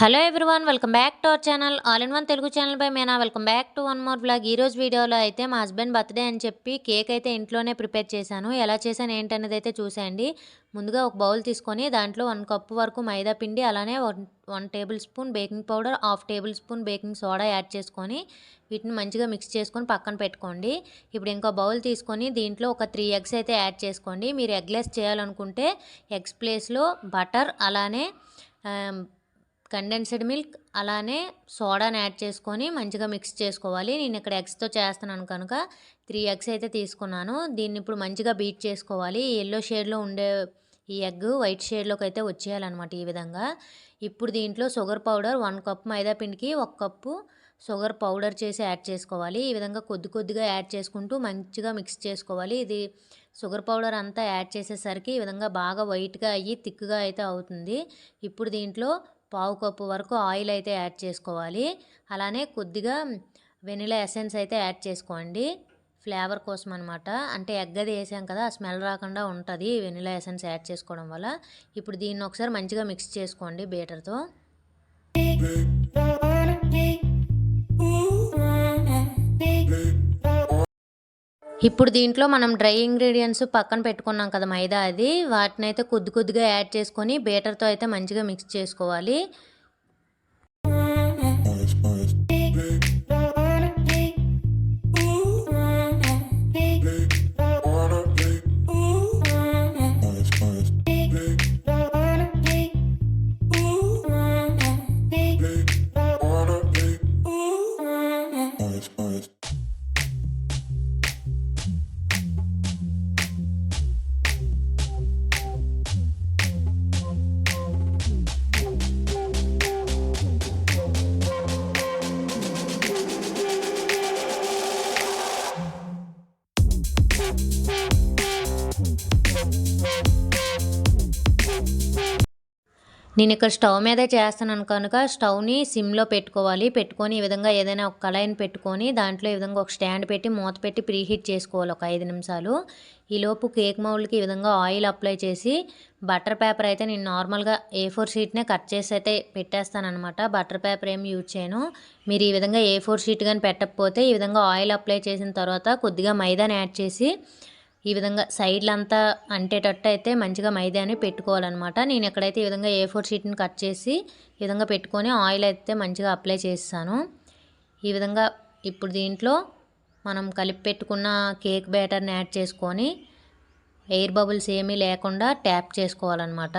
Hello everyone welcome back to our channel all in one Telugu channel by Meena welcome back to one more blog ఈరోజు వీడియోలో అయితే మా husband birthday అని చెప్పి cake అయితే ఇంట్లోనే ప్రిపేర్ చేశాను. ఎలా చేశాను ఏంటనేది అయితే చూసేయండి. ముందుగా ఒక బౌల్ తీసుకొని దాంట్లో వన్ కప్పు వరకు మైదా పిండి అలానే one one tablespoon baking powder half tablespoon baking soda add చేసుకొని వీటిని మంచిగా మిక్స్ చేసుకొని పక్కన పెట్టుకోండి. ఇప్పుడు ఇంకో బౌల్ తీసుకొని దీంట్లో ఒక త్రీ ఎగ్స్ అయితే యాడ్ చేసుకోండి. మీరు ఎగ్లెస్ చేయాలనుకుంటే ఎగ్స్ ప్లేస్లో బటర్ అలానే um, కండెన్స్డ్ మిల్క్ అలానే సోడాని యాడ్ చేసుకొని మంచిగా మిక్స్ చేసుకోవాలి. నేను ఇక్కడ ఎగ్స్తో చేస్తున్నాను కనుక త్రీ ఎగ్స్ అయితే తీసుకున్నాను. దీన్ని ఇప్పుడు మంచిగా బీట్ చేసుకోవాలి. ఎల్లో షేడ్లో ఉండే ఈ ఎగ్ వైట్ షేడ్లోకి అయితే వచ్చేయాలన్నమాట ఈ విధంగా. ఇప్పుడు దీంట్లో sugar powder one cup maida పిండికి ఒక కప్పు షుగర్ పౌడర్ చేసి యాడ్ చేసుకోవాలి. ఈ విధంగా కొద్ది కొద్దిగా యాడ్ చేసుకుంటూ మంచిగా మిక్స్ చేసుకోవాలి. ఇది షుగర్ పౌడర్ అంతా యాడ్ చేసేసరికి ఈ విధంగా బాగా వైట్గా అయ్యి థిక్గా అయితే అవుతుంది. ఇప్పుడు దీంట్లో పావు కప్పు వరకు ఆయిల్ అయితే యాడ్ చేసుకోవాలి. అలానే కొద్దిగా వెనిలా ఎసెన్స్ అయితే యాడ్ చేసుకోండి. ఫ్లేవర్ కోసం అనమాట అంటే ఎగ్ అది వేసాం కదా స్మెల్ రాకుండా ఉంటుంది వెనిలా ఎసెన్స్ యాడ్ చేసుకోవడం వల్ల. ఇప్పుడు దీన్ని ఒకసారి మంచిగా మిక్స్ చేసుకోండి బీటర్తో. ఇప్పుడు దీంట్లో మనం డ్రై ఇంగ్రీడియంట్స్ పక్కన పెట్టుకున్నాం కదా మైదా అది. వాటిని అయితే కొద్ది కొద్దిగా యాడ్ చేసుకొని బేటర్తో అయితే మంచిగా మిక్స్ చేసుకోవాలి. నేను ఇక్కడ స్టవ్ మీదే చేస్తున్నాను కనుక స్టవ్ని సిమ్లో పెట్టుకోవాలి. పెట్టుకొని ఈ విధంగా ఏదైనా ఒక కళాయిని పెట్టుకొని దాంట్లో ఈ విధంగా ఒక స్టాండ్ పెట్టి మూత పెట్టి ప్రీహీట్ చేసుకోవాలి ఒక ఐదు నిమిషాలు. ఈలోపు కేక్ మౌల్డ్కి ఈ విధంగా ఆయిల్ అప్లై చేసి బటర్ పేపర్ అయితే నేను నార్మల్గా ఏ ఫోర్ షీట్నే కట్ చేసి అయితే పెట్టేస్తాను అనమాట బటర్ పేపర్ ఏం యూజ్ చేయను. మీరు ఈ విధంగా ఏ ఫోర్ షీట్ కానీ పెట్టకపోతే ఈ విధంగా ఆయిల్ అప్లై చేసిన తర్వాత కొద్దిగా మైదాని యాడ్ చేసి ఈ విధంగా సైడ్లంతా అంటేటట్టు అయితే మంచిగా మైదాని పెట్టుకోవాలన్నమాట. నేను ఎక్కడైతే ఈ విధంగా ఏ ఫోర్ షీట్ని కట్ చేసి ఈ విధంగా పెట్టుకొని ఆయిల్ అయితే మంచిగా అప్లై చేస్తాను. ఈ విధంగా ఇప్పుడు దీంట్లో మనం కలిపి పెట్టుకున్న కేక్ బ్యాటర్ని యాడ్ చేసుకొని ఎయిర్ బబుల్స్ ఏమీ లేకుండా ట్యాప్ చేసుకోవాలన్నమాట.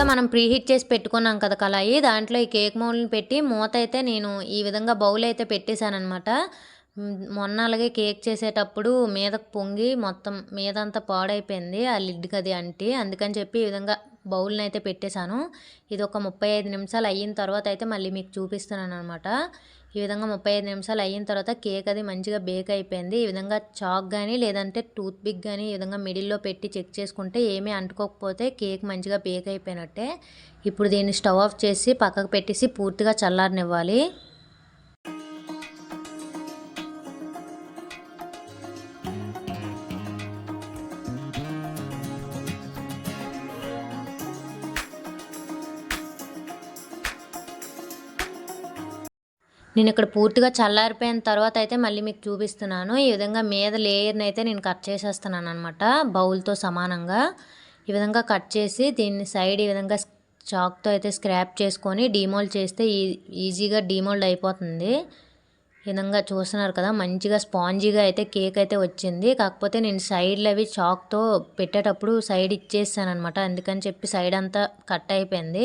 ముందుగా మనం ప్రీహీట్ చేసి పెట్టుకున్నాం కదా కళాయి దాంట్లో ఈ కేక్ మౌల్ని పెట్టి మూత అయితే నేను ఈ విధంగా బౌల్ అయితే పెట్టేశానమాట మొన్న అలాగే కేక్ చేసేటప్పుడు మీదకు పొంగి మొత్తం మీదంతా పాడైపోయింది ఆ లిడ్కి అది అంటే. అందుకని చెప్పి ఈ విధంగా బౌల్ని అయితే పెట్టేశాను. ఇది ఒక ముప్పై ఐదు నిమిషాలు అయిన తర్వాత అయితే మళ్ళీ మీకు చూపిస్తున్నాను అనమాట ఈ విధంగా ముప్పై ఐదు నిమిషాలు అయిన తర్వాత కేక్ అది మంచిగా బేక్ అయిపోయింది. ఈ విధంగా చాక్ కానీ లేదంటే టూత్ పిక్ కానీ ఈ విధంగా మిడిల్లో పెట్టి చెక్ చేసుకుంటే ఏమీ అంటుకోకపోతే కేక్ మంచిగా బేక్ అయిపోయినట్టే. ఇప్పుడు దీన్ని స్టవ్ ఆఫ్ చేసి పక్కకు పెట్టేసి పూర్తిగా చల్లారనివ్వాలి. నేను ఇక్కడ పూర్తిగా చల్లారిపోయిన తర్వాత అయితే మళ్ళీ మీకు చూపిస్తున్నాను. ఈ విధంగా మీద లేయర్ని అయితే నేను కట్ చేసేస్తున్నాను అనమాట బౌల్తో సమానంగా. ఈ విధంగా కట్ చేసి దీన్ని సైడ్ ఈ విధంగా చాక్తో అయితే స్క్రాప్ చేసుకొని డీమోల్డ్ చేస్తే ఈ ఈజీగా డీమోల్డ్ అయిపోతుంది. విధంగా చూస్తున్నారు కదా మంచిగా స్పాంజీగా అయితే కేక్ అయితే వచ్చింది. కాకపోతే నేను సైడ్లు అవి చాక్తో పెట్టేటప్పుడు సైడ్ ఇచ్చేసాను అనమాట అందుకని చెప్పి సైడ్ అంతా కట్ అయిపోయింది.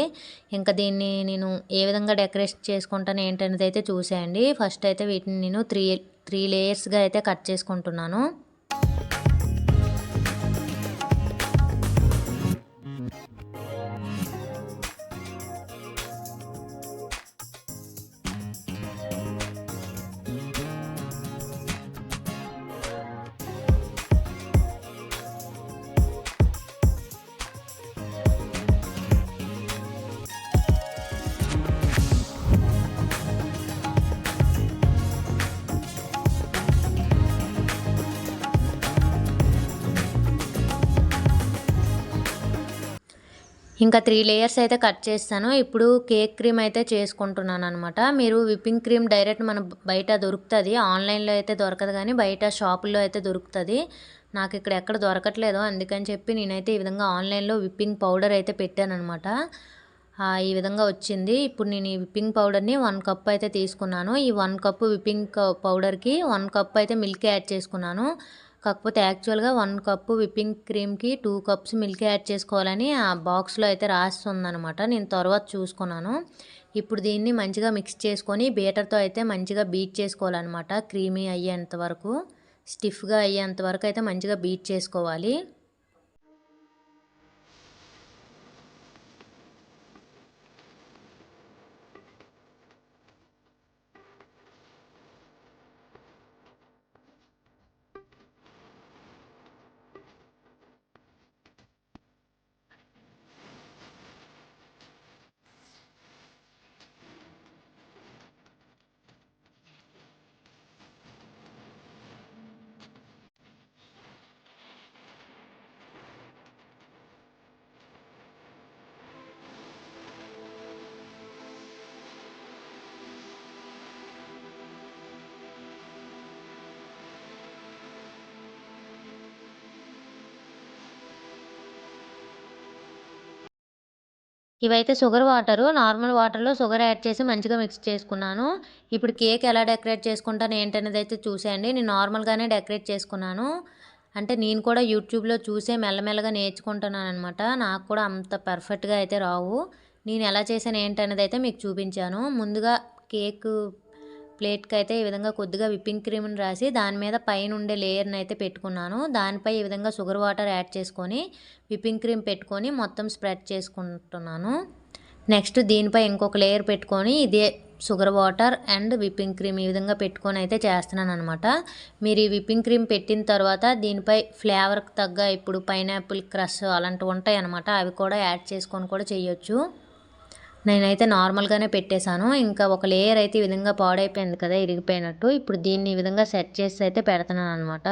ఇంకా దీన్ని నేను ఏ విధంగా డెకరేట్ చేసుకుంటాను ఏంటనేది అయితే చూసేయండి. ఫస్ట్ అయితే వీటిని నేను త్రీ త్రీ లేయర్స్గా అయితే కట్ చేసుకుంటున్నాను. ఇంకా త్రీ లేయర్స్ అయితే కట్ చేస్తాను. ఇప్పుడు కేక్ క్రీమ్ అయితే చేసుకుంటున్నాను అనమాట మీరు విప్పింగ్ క్రీమ్ డైరెక్ట్ మన బయట దొరుకుతుంది. ఆన్లైన్లో అయితే దొరకదు కానీ బయట షాపుల్లో అయితే దొరుకుతుంది. నాకు ఇక్కడ ఎక్కడ దొరకట్లేదు. అందుకని చెప్పి నేనైతే ఈ విధంగా ఆన్లైన్లో విప్పింగ్ పౌడర్ అయితే పెట్టాను అనమాట ఈ విధంగా వచ్చింది. ఇప్పుడు నేను ఈ విప్పింగ్ పౌడర్ని వన్ కప్ అయితే తీసుకున్నాను. ఈ వన్ కప్ విప్పింగ్ పౌడర్కి వన్ కప్ అయితే మిల్క్ యాడ్ చేసుకున్నాను. కాకపోతే యాక్చువల్గా వన్ కప్పు విప్పింగ్ క్రీమ్కి టూ కప్స్ మిల్క్ యాడ్ చేసుకోవాలని ఆ బాక్స్లో అయితే రాస్తుందనమాట నేను తర్వాత చూసుకున్నాను. ఇప్పుడు దీన్ని మంచిగా మిక్స్ చేసుకొని బీటర్తో అయితే మంచిగా బీట్ చేసుకోవాలన్నమాట. క్రీమీ అయ్యేంత వరకు స్టిఫ్గా అయ్యేంత వరకు అయితే మంచిగా బీట్ చేసుకోవాలి. ఇవైతే షుగర్ వాటరు నార్మల్ వాటర్లో షుగర్ యాడ్ చేసి మంచిగా మిక్స్ చేసుకున్నాను. ఇప్పుడు కేక్ ఎలా డెకరేట్ చేసుకుంటాను ఏంటనేది అయితే చూసేయండి. నేను నార్మల్గానే డెకరేట్ చేసుకున్నాను. అంటే నేను కూడా యూట్యూబ్లో చూసే మెల్లమెల్లగా నేర్చుకుంటున్నాను అనమాట నాకు కూడా అంత పర్ఫెక్ట్గా అయితే రావు. నేను ఎలా చేశాను ఏంటనేది అయితే మీకు చూపించాను. ముందుగా కేక్ ప్లేట్కి అయితే ఈ విధంగా కొద్దిగా విప్పింగ్ క్రీమ్ని రాసి దాని మీద పైన ఉండే లేయర్ని అయితే పెట్టుకున్నాను. దానిపై ఈ విధంగా షుగర్ వాటర్ యాడ్ చేసుకొని విప్పింగ్ క్రీమ్ పెట్టుకొని మొత్తం స్ప్రెడ్ చేసుకుంటున్నాను. నెక్స్ట్ దీనిపై ఇంకొక లేయర్ పెట్టుకొని ఇదే sugar water and whipping cream ఈ విధంగా పెట్టుకొని అయితే చేస్తున్నాను అనమాట మీరు ఈ విప్పింగ్ క్రీమ్ పెట్టిన తర్వాత దీనిపై ఫ్లేవర్కి తగ్గ ఇప్పుడు పైనాపిల్ క్రష్ అలాంటివి ఉంటాయి అనమాట అవి కూడా యాడ్ చేసుకొని కూడా చేయొచ్చు. నేనైతే నార్మల్గానే పెట్టేశాను. ఇంకా ఒక లేయర్ అయితే ఈ విధంగా పాడైపోయింది కదా ఇరిగిపోయినట్టు. ఇప్పుడు దీన్ని ఈ విధంగా సెట్ చేసి అయితే పెడుతున్నాను అనమాట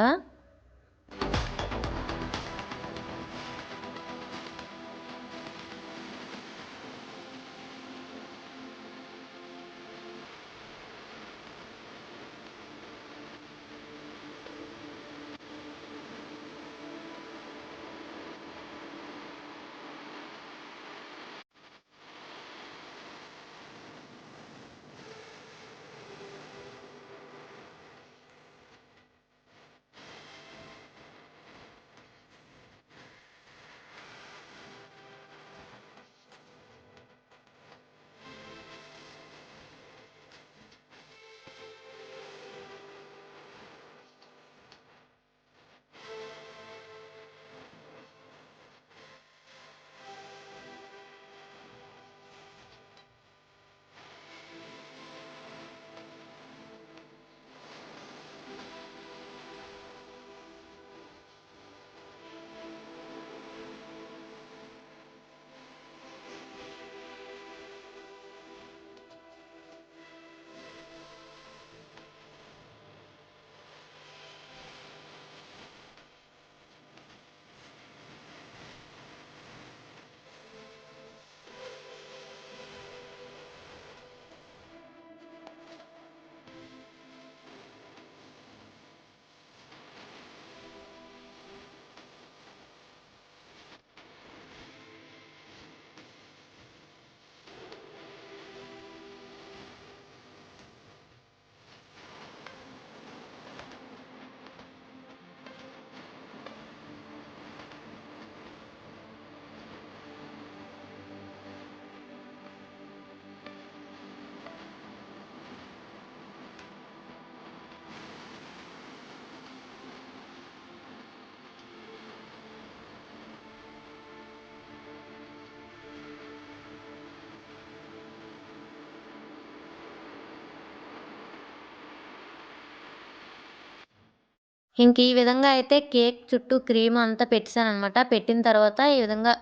ఇంక ఈ విధంగా అయితే కేక్ చుట్టూ క్రీమ్ అంతా పెట్టాను అనమాట పెట్టిన తర్వాత ఈ విధంగా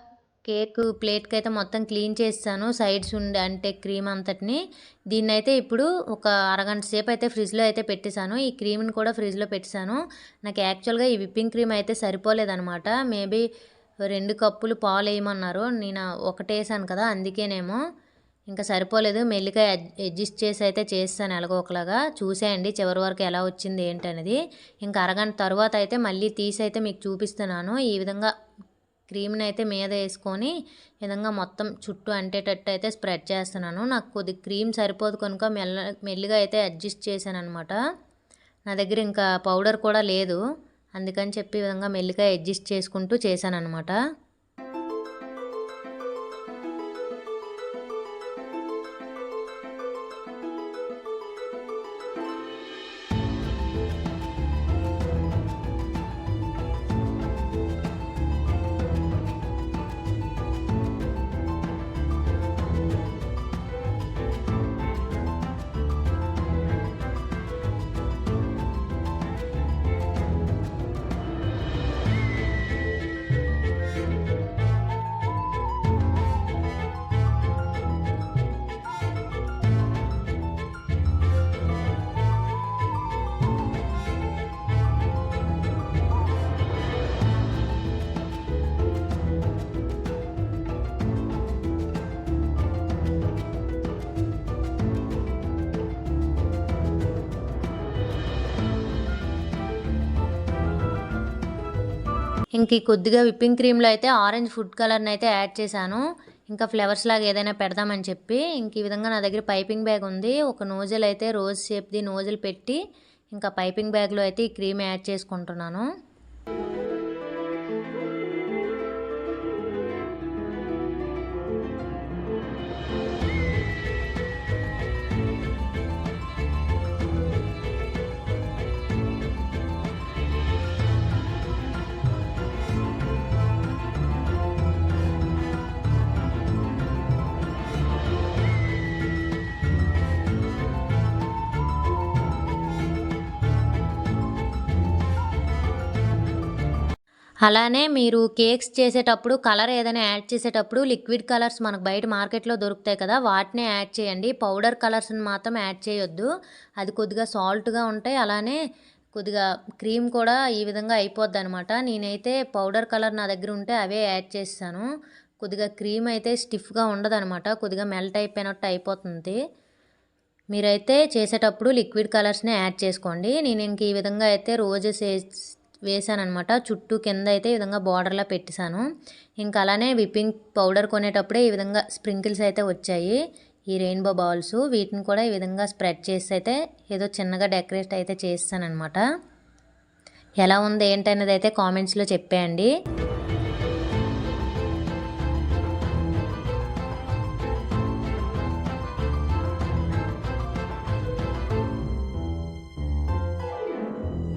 కేక్ ప్లేట్కి అయితే మొత్తం క్లీన్ చేస్తాను. సైడ్స్ ఉండే అంటే క్రీమ్ అంతటిని. దీన్ని అయితే ఇప్పుడు ఒక అరగంట సేపు అయితే ఫ్రిడ్జ్లో అయితే పెట్టేశాను. ఈ క్రీమ్ని కూడా ఫ్రిడ్జ్లో పెట్టేశాను. నాకు యాక్చువల్గా ఈ విప్పింగ్ క్రీమ్ అయితే సరిపోలేదనమాట మేబీ రెండు కప్పులు పాలు వేయమన్నారు. నేను ఒకటేసాను కదా అందుకేనేమో. ఇంకా సరిపోలేదు. మెల్లిగా అడ్జస్ట్ చేసి అయితే చేస్తాను ఎలాగో ఒకలాగా. చూసేయండి చివరి వరకు ఎలా వచ్చింది ఏంటనేది. ఇంకా అరగంట తర్వాత అయితే మళ్ళీ తీసి అయితే మీకు చూపిస్తున్నాను. ఈ విధంగా క్రీమ్ని అయితే మీద వేసుకొని విధంగా మొత్తం చుట్టూ అంటేటట్టు అయితే స్ప్రెడ్ చేస్తున్నాను. నాకు కొద్ది క్రీమ్ సరిపోదు కనుక మెల్ల మెల్లిగా అయితే అడ్జస్ట్ చేశాను అనమాట నా దగ్గర ఇంకా పౌడర్ కూడా లేదు. అందుకని చెప్పి విధంగా మెల్లిగా అడ్జస్ట్ చేసుకుంటూ చేశాను అనమాట ఇంక కొద్దిగా విప్పింగ్ క్రీమ్లో అయితే ఆరెంజ్ ఫుడ్ కలర్ని అయితే యాడ్ చేశాను. ఇంకా ఫ్లవర్స్ లాగా ఏదైనా పెడదామని చెప్పి ఇంక ఈ విధంగా నా దగ్గర పైపింగ్ బ్యాగ్ ఉంది. ఒక నోజల్ అయితే రోజ్ షేప్ది నోజల్ పెట్టి ఇంకా పైపింగ్ బ్యాగ్లో అయితే ఈ క్రీమ్ యాడ్ చేసుకుంటున్నాను. అలానే మీరు కేక్స్ చేసేటప్పుడు కలర్ ఏదైనా యాడ్ చేసేటప్పుడు లిక్విడ్ కలర్స్ మనకు బయట మార్కెట్లో దొరుకుతాయి కదా వాటినే యాడ్ చేయండి. పౌడర్ కలర్స్ని మాత్రం యాడ్ చేయొద్దు. అది కొద్దిగా సాల్ట్గా ఉంటాయి. అలానే కొద్దిగా క్రీమ్ కూడా ఈ విధంగా అయిపోద్ది అనమాట నేనైతే పౌడర్ కలర్ నా దగ్గర ఉంటే అవే యాడ్ చేస్తాను. కొద్దిగా క్రీమ్ అయితే స్టిఫ్గా ఉండదనమాట కొద్దిగా మెల్ట్ అయిపోయినట్టు అయిపోతుంది. మీరైతే చేసేటప్పుడు లిక్విడ్ కలర్స్నే యాడ్ చేసుకోండి. నేను ఇంక ఈ విధంగా అయితే రోజెస్ వేసానమాట చుట్టూ కింద అయితే ఈ విధంగా బార్డర్లా పెట్టేశాను. ఇంకా అలానే విప్పింగ్ పౌడర్ కొనేటప్పుడే ఈ విధంగా స్ప్రింకిల్స్ అయితే వచ్చాయి. ఈ రెయిన్బో బాల్స్ వీటిని కూడా ఈ విధంగా స్ప్రెడ్ చేసి అయితే ఏదో చిన్నగా డెకరేట్ అయితే చేస్తానమాట ఎలా ఉంది ఏంటనేది అయితే కామెంట్స్లో చెప్పేయండి.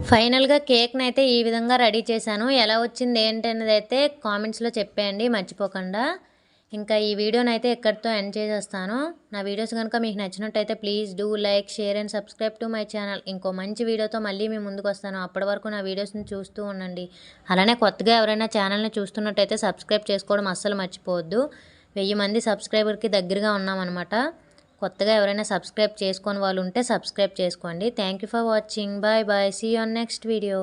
ఫైనల్గా కేక్ని అయితే ఈ విధంగా రెడీ చేశాను. ఎలా వచ్చింది ఏంటి అనేది అయితే కామెంట్స్లో చెప్పేయండి మర్చిపోకుండా. ఇంకా ఈ వీడియోని అయితే ఎక్కడితో ఎండ్ చేసేస్తాను. నా వీడియోస్ కనుక మీకు నచ్చినట్టయితే please do like share and subscribe to my channel. ఇంకో మంచి వీడియోతో మళ్ళీ మీ ముందుకు వస్తాను. అప్పటి వరకు నా వీడియోస్ని చూస్తూ ఉండండి. అలానే కొత్తగా ఎవరైనా ఛానల్ని చూస్తున్నట్టయితే సబ్స్క్రైబ్ చేసుకోవడం అస్సలు మర్చిపోవద్దు. వెయ్యి మంది సబ్స్క్రైబర్కి దగ్గరగా ఉన్నామన్నమాట. కొత్తగా ఎవరైనా సబ్స్క్రైబ్ చేసుకోని వాళ్ళు ఉంటే సబ్స్క్రైబ్ చేసుకోండి. Thank you for watching bye bye see on next video